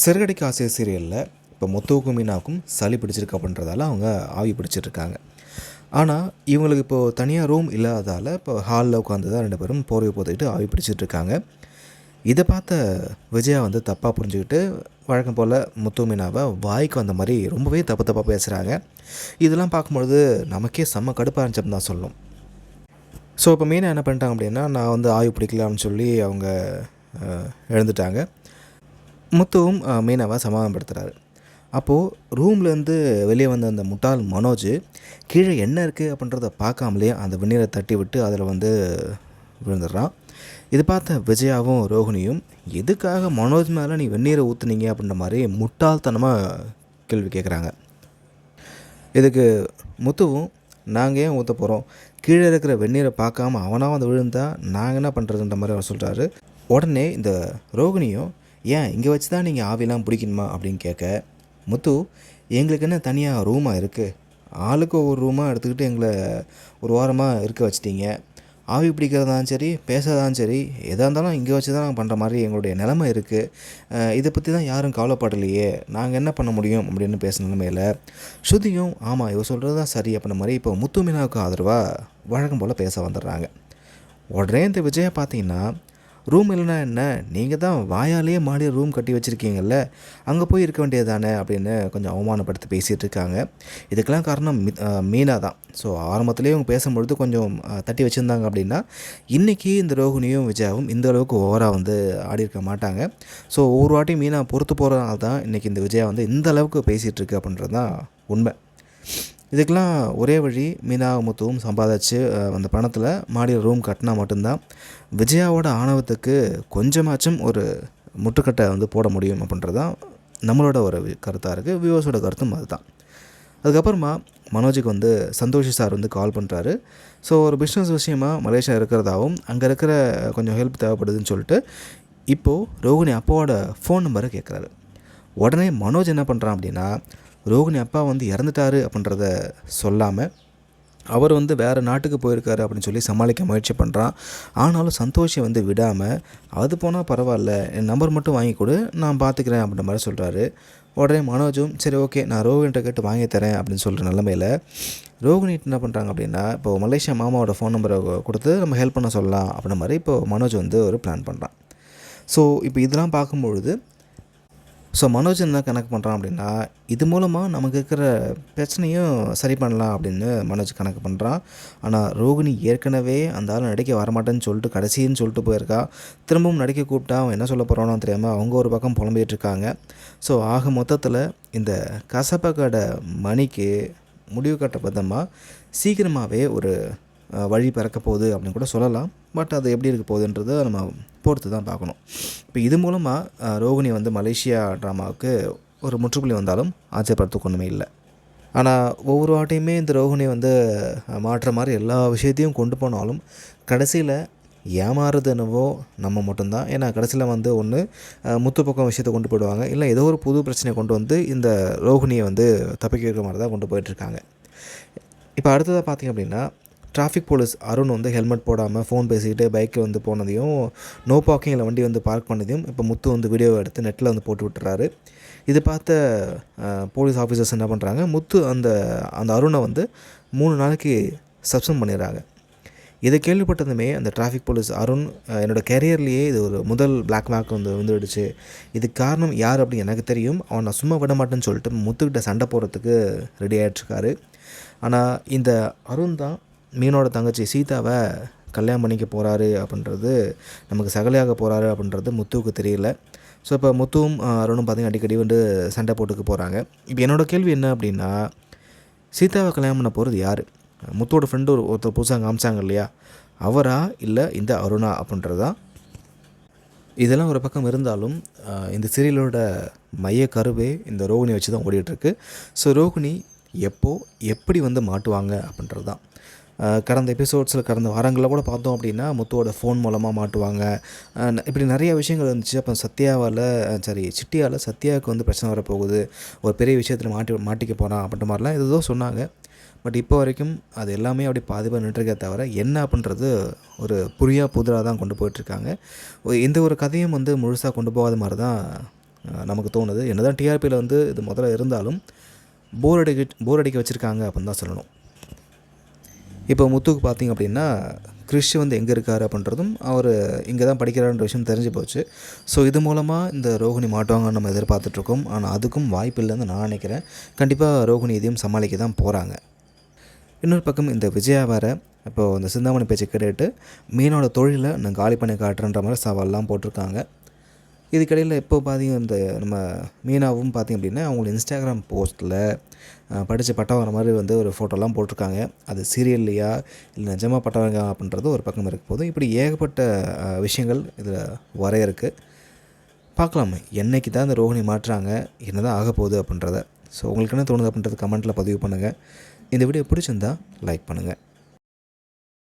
சிறகடிக்க ஆசை சீரியலில் இப்போ முத்துவுக்கும் மீனாவுக்கும் சளி பிடிச்சிருக்கு அப்படின்றதால அவங்க ஆவி பிடிச்சிட்ருக்காங்க. ஆனால் இவங்களுக்கு இப்போது தனியாக ரூம் இல்லாததால் இப்போ ஹாலில் உட்காந்து தான் ரெண்டு பேரும் போர்வை போத்துக்கிட்டு ஆவி பிடிச்சிட்டு இருக்காங்க இதை பார்த்த விஜயா வந்து தப்பாக புரிஞ்சுக்கிட்டு வழக்கம் போல் முத்து மீனாவை வாய்க்கு வந்த மாதிரி ரொம்பவே தப்பு தப்பாக பேசுகிறாங்க இதெல்லாம் பார்க்கும்பொழுது நமக்கே செம்ம கடுப்பாக இருந்துச்சுன்னு தான் சொல்லும். ஸோ இப்போ மீனா என்ன பண்ணிட்டாங்க அப்படின்னா நான் வந்து ஆய்வு பிடிக்கலாம்னு சொல்லி அவங்க எழுந்துட்டாங்க. முத்துவும் அஹ், மீனாவை சமாதானப்படுத்துகிறாரு அப்போது ரூம்லேருந்து வெளியே வந்த அந்த முட்டாள் மனோஜ் கீழே என்ன இருக்குது அப்படின்றத பார்க்காமலே அந்த வெந்நீரை தட்டி விட்டு அதில் வந்து விழுந்துடுறான். இது பார்த்த விஜயாவும் ரோஹிணியும் எதுக்காக மனோஜ் மேலே நீ வெந்நீரை ஊற்றுனீங்க அப்படின்ற மாதிரி முட்டாள்தனமாக கேள்வி கேட்குறாங்க. இதுக்கு முத்துவும் நாங்கள் ஏன் ஊற்ற போகிறோம் கீழே இருக்கிற வெந்நீரை பார்க்காம அவனாக வந்து விழுந்தால் நாங்கள் என்ன பண்ணுறதுன்ற மாதிரி அவர் சொல்கிறாரு உடனே இந்த ரோகிணியும் ஏன் இங்கே வச்சு தான் நீங்கள் ஆவிலாம் பிடிக்கணுமா அப்படின்னு கேட்க முத்து எங்களுக்கு என்ன தனியாக ரூமாக இருக்குது ஆளுக்கு ஒவ்வொரு ரூமாக எடுத்துக்கிட்டு எங்களை ஒரு வாரமாக இருக்க வச்சிட்டீங்க. ஆவி பிடிக்கிறதாலும் சரி பேசுறதாலும் சரி எதாக இருந்தாலும் இங்கே வச்சு தான் நாங்கள் பண்ணுற மாதிரி எங்களுடைய நிலமை இருக்குது இதை பற்றி தான் யாரும் கவலைப்படலையே. நாங்கள் என்ன பண்ண முடியும்? அப்படின்னு பேசின நிலமையில் ஸ்ருதியும் ஆமாம் இவ சொல்கிறது தான் சரி அப்படின்ற மாதிரி இப்போ முத்து மீனாவுக்கு ஆதரவாக வழக்கம் போல் பேச வந்துடுறாங்க. உடனே இந்த விஜயை பார்த்தீங்கன்னா ரூம் இல்லைன்னா என்ன? நீங்கள் தான் வாயாலேயே மாடியில் ரூம் கட்டி வச்சுருக்கீங்கல்ல. அங்கே போய் இருக்க வேண்டியது தானே அப்படின்னு கொஞ்சம் அவமானப்படுத்தி பேசிகிட்டு இருக்காங்க. இதுக்கெல்லாம் காரணம் மி- மீனா தான். ஸோ ஆரம்பத்துலேயே அவங்க பேசும்பொழுது கொஞ்சம் தட்டி வச்சுருந்தாங்க அப்படின்னா இன்றைக்கி இந்த ரோஹினியும் விஜயாவும் இந்த அளவுக்கு ஓவராக வந்து ஆடி இருக்க மாட்டாங்க. ஸோ ஒவ்வொரு வாட்டியும் மீனா பொறுத்து போகிறனால தான் இன்றைக்கி இந்த விஜயா வந்து இந்த அளவுக்கு பேசிகிட்டு இருக்கு அப்படின்றது தான் உண்மை. இதுக்கெல்லாம் ஒரே வழி மீனாமுத்துவும் சம்பாதிச்சு அந்த பணத்தில் மாடியில் ரூம் கட்டினா மட்டும்தான் விஜயாவோட ஆணவத்துக்கு கொஞ்சமாச்சும் ஒரு முட்டுக்கட்டை வந்து போட முடியும் அப்படின்றது தான் நம்மளோட ஒரு கருத்தாக இருக்குது வியூவர்ஸோட கருத்தும் அதுதான். அதுக்கப்புறமா மனோஜுக்கு வந்து சந்தோஷி சார் வந்து கால் பண்ணுறாரு ஸோ ஒரு பிஸ்னஸ் விஷயமா மலேசியா இருக்கிறதாவும் அங்கே இருக்கிற கொஞ்சம் ஹெல்ப் தேவைப்படுதுன்னு சொல்லிட்டு இப்போது ரோகிணி அப்பாவோட ஃபோன் நம்பரை கேட்குறாரு உடனே மனோஜ் என்ன பண்ணுறான் அப்படின்னா ரோகிணி அப்பா வந்து இறந்துட்டாரு அப்படின்றத சொல்லாமல் அவர் வந்து வேறு நாட்டுக்கு போயிருக்காரு அப்படின்னு சொல்லி சமாளிக்க முயற்சி பண்ணுறான் ஆனாலும் சந்தோஷம் வந்து விடாமல் அது போனால் பரவாயில்ல என் நம்பர் மட்டும் வாங்கி கொடு நான் பார்த்துக்கிறேன் அப்படின்ற மாதிரி சொல்கிறாரு உடனே மனோஜும் சரி ஓகே நான் ரோகிணிட்ட கேட்டு வாங்கி தரேன் அப்படின்னு சொல்கிற நிலமையில் ரோகிணி என்ன பண்ணுறாங்க அப்படின்னா இப்போ மலேசியா மாமாவோட ஃபோன் நம்பரை கொடுத்து நம்ம ஹெல்ப் பண்ண சொல்லலாம் அப்படின்ற மாதிரி இப்போ மனோஜ் வந்து ஒரு பிளான் பண்ணுறான் ஸோ இப்போ இதெல்லாம் பார்க்கும்பொழுது ஸோ மனோஜ் என்ன கணக்கு பண்ணுறான் அப்படின்னா இது மூலமாக நமக்கு இருக்கிற பிரச்சனையும் சரி பண்ணலாம் அப்படின்னு மனோஜ் கணக்கு பண்ணுறான் ஆனால் ரோகிணி ஏற்கனவே அந்த ஆள் நடிக்க வரமாட்டேன்னு சொல்லிட்டு கடைசின்னு சொல்லிட்டு போயிருக்கா. திரும்பவும் நடிக்க கூப்பிட்டா அவன் என்ன சொல்ல போகிறானோ தெரியாமல் அவங்க ஒரு பக்கம் புலம்பிகிட்டு இருக்காங்க. ஸோ ஆக மொத்தத்தில் இந்த கசப்பக்கடை மணிக்கு முடிவு கட்ட பதமாக சீக்கிரமாகவே ஒரு வழி பிறக்க போகுது அப்படின்னு கூட சொல்லலாம். பட் அது எப்படி இருக்க போகுதுன்றதை நம்ம பொறுத்து தான் பார்க்கணும். இப்போ இது மூலமாக ரோகிணி வந்து மலேசியா ட்ராமாவுக்கு ஒரு முற்றுப்புள்ளி வந்தாலும் ஆச்சரியப்படுறதுக்கு ஒன்றுமே இல்லை. ஆனால் ஒவ்வொரு வாட்டையுமே இந்த ரோகிணி வந்து மாற்றுற மாதிரி எல்லா விஷயத்தையும் கொண்டு போனாலும் கடைசியில் ஏமாறுறது என்னவோ நம்ம மட்டும்தான். ஏன்னா கடைசியில் வந்து ஒன்று முத்து பக்கம் விஷயத்தை கொண்டு போயிடுவாங்க. இல்லை ஏதோ ஒரு புது பிரச்சனையை கொண்டு வந்து இந்த ரோகிணியை வந்து தப்பிக்க வைக்கிற மாதிரி தான் கொண்டு போயிட்டுருக்காங்க இப்போ அடுத்ததாக பார்த்தீங்க அப்படின்னா டிராஃபிக் போலீஸ் அருண் வந்து ஹெல்மெட் போடாமல் ஃபோன் பேசிக்கிட்டு பைக்கில் வந்து போனதையும் நோ பார்க்கிங்கில் வண்டி வந்து பார்க் பண்ணதையும் இப்போ முத்து வந்து வீடியோவை எடுத்து நெட்டில் வந்து போட்டு விட்டுறாரு. இது பார்த்த போலீஸ் ஆஃபீஸர்ஸ் என்ன பண்ணுறாங்க முத்து அந்த அந்த அருணை வந்து மூணு நாளைக்கு சப்ஷன் பண்ணிடுறாங்க. இதை கேள்விப்பட்டதுமே அந்த டிராஃபிக் போலீஸ் அருண் என்னோடய என்னோட கேரியர்லேயே இது ஒரு முதல் பிளாக் மார்க் வந்து வந்துடுச்சு இதுக்கு காரணம் யார் அப்படின்னு எனக்கு தெரியும். அவன் நான் சும்மா விட மாட்டேன்னு சொல்லிட்டு முத்துக்கிட்ட சண்டை போடுறதுக்கு ரெடி ஆகிட்டுருக்காரு ஆனால் இந்த அருண் தான் மீனோட தங்கச்சி சீதாவை கல்யாணம் பண்ணிக்க போகிறாரு அப்படின்றது நமக்கு சகலையாக போகிறாரு அப்படின்றது முத்துவுக்கு தெரியல. ஸோ இப்போ முத்துவும் அருணும் பார்த்திங்கன்னா அடிக்கடி வந்து சண்டை போட்டுக்க போகிறாங்க இப்போ என்னோடய கேள்வி என்ன அப்படின்னா சீதாவை கல்யாணம் பண்ண போகிறது யார்? முத்துவோட ஃப்ரெண்டு ஒரு ஒருத்தர் புதுசாக காமிச்சாங்க இல்லையா? அவரா இல்லை இந்த அருணா அப்படின்றது? தான் இதெல்லாம் ஒரு பக்கம் இருந்தாலும் இந்த சீரியலோட மைய கருவே இந்த ரோகிணி வச்சு தான் ஓடிட்டுருக்கு ஸோ ரோகிணி எப்போது எப்படி வந்து மாட்டுவாங்க அப்படின்றது தான் கடந்த எபிசோட்ஸில் கடந்த வாரங்களில் கூட பார்த்தோம் அப்படின்னா முத்துவோட ஃபோன் மூலமாக மாட்டுவாங்க. இப்படி நிறைய விஷயங்கள் இருந்துச்சு. அப்போ சத்யாவால் சரி சிட்டியால் சத்யாவுக்கு வந்து பிரச்சனை வரப்போகுது. ஒரு பெரிய விஷயத்தில் மாட்டி மாட்டிக்க போகிறான் அப்படின்ற மாதிரிலாம் ஏதோ சொன்னாங்க. பட் இப்போ வரைக்கும் அது எல்லாமே அப்படி பாதிப்பாக நின்றுருக்கே தவிர என்ன அப்படின்றது ஒரு புரியா புதிராக தான் கொண்டு போயிட்டுருக்காங்க. எந்த ஒரு கதையும் வந்து முழுசாக கொண்டு போகாத மாதிரி தான் நமக்கு தோணுது. என்னதான் டிஆர்பியில் வந்து இது முதல்ல இருந்தாலும் போர் அடிக்க போர் அடிக்க வச்சுருக்காங்க அப்படின்னு தான் சொல்லணும். இப்போ முத்துக்கு பார்த்தீங்க அப்படின்னா கிறிஷ் வந்து எங்கே இருக்கார் அப்படின்றதும் அவர் இங்கே தான் படிக்கிறாருன்ற விஷயம் தெரிஞ்சு போச்சு. ஸோ இது மூலமாக இந்த ரோகிணி மாட்டுவாங்கன்னு நம்ம எதிர்பார்த்துட்ருக்கோம் ஆனால் அதுக்கும் வாய்ப்பு இல்லைன்னு நான் நினைக்கிறேன். கண்டிப்பாக ரோகிணி இதையும் சமாளிக்க தான் போகிறாங்க இன்னொரு பக்கம் இந்த விஜயா வேறு இப்போது அந்த சிந்தாமணி பேச்சை கேட்டுட்டு மீனோட தொழிலை நான் காலி பண்ணி காட்டுறன்ற மாதிரி சவால்லாம் போட்டிருக்காங்க. இதுக்கிடையில் இப்போ பார்த்தீங்க இந்த நம்ம மீனாவும் பார்த்தீங்க அப்படின்னா அவங்களோட இன்ஸ்டாகிராம் போஸ்ட்டில் படித்த வர மாதிரி வந்து ஒரு ஃபோட்டோலாம் போட்டிருக்காங்க. அது சீரியல்லையா இல்லை நிஜமாக பட்டம் வரங்க அப்படின்றது ஒரு பக்கம் இருக்க போது இப்படி ஏகப்பட்ட விஷயங்கள் இதில் வரைய இருக்குது பார்க்கலாம். என்னைக்கு தான் இந்த ரோகிணி மாற்றுறாங்க என்ன தான் ஆக போகுது அப்படின்றத. ஸோ உங்களுக்கு என்ன தோணுது அப்படின்றது கமெண்ட்டில் பதிவு பண்ணுங்கள் இந்த வீடியோ பிடிச்சிருந்தா லைக் பண்ணுங்கள்